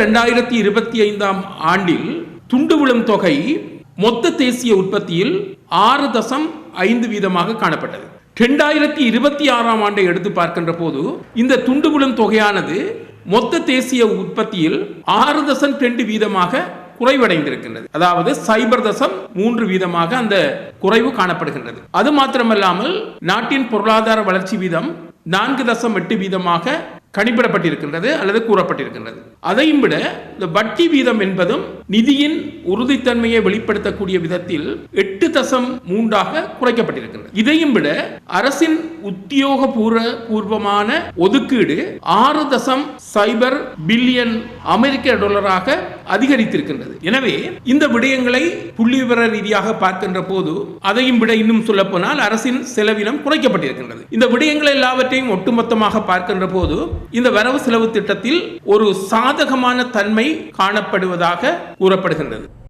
இரண்டாயிரத்தி இருபத்தி ஐந்தாம் ஆண்டில் துண்டு விழும் தொகை மொத்த தேசிய உற்பத்தியில் ஆறு தசம் ஐந்து வீதமாக காணப்பட்டது. இரண்டாயிரத்தி இருபத்தி ஆறாம் ஆண்டை எடுத்து பார்க்கின்ற போது இந்த துண்டு விழும் தொகையானது மொத்த தேசிய உற்பத்தியில் ஆறு தசம் ரெண்டு வீதமாக குறைவடைந்திருக்கின்றது. அதாவது சைபர் தசம் மூன்று வீதமாக அந்த குறைவு காணப்படுகின்றது. அது மாத்திரமல்லாமல் நாட்டின் பொருளாதார வளர்ச்சி வீதம் நான்கு தசம் எட்டு வீதமாக கணிப்பிடப்பட்டிருக்கின்றது அல்லது கூறப்பட்டிருக்கின்றது. அதையும் விட இந்த வட்டி வீதம் என்பதும் நிதியின் உறுதித்தன்மையை வெளிப்படுத்தக்கூடிய விதத்தில் எட்டு தசம் மூன்றாக குறைக்கப்பட்டிருக்கின்றன இதையும் விட அரசின் உத்தியோகபூர்வ பூர்வமான ஒதுக்கீடு ஆறு தசம் சைபர் பில்லியன் அமெரிக்க டாலராக அதிகரித்திருக்கின்றது. எனவே இந்த விடயங்களை புள்ளிவிவர ரீதியாக பார்க்கின்ற போது அதையும் விட இன்னும் சொல்ல போனால் அரசின் செலவினம் குறைக்கப்பட்டிருக்கின்றது. இந்த விடயங்கள் எல்லாவற்றையும் ஒட்டுமொத்தமாக பார்க்கின்ற போது இந்த வரவு செலவு திட்டத்தில் ஒரு சாதகமான தன்மை காணப்படுவதாக கூறப்படுகின்றது.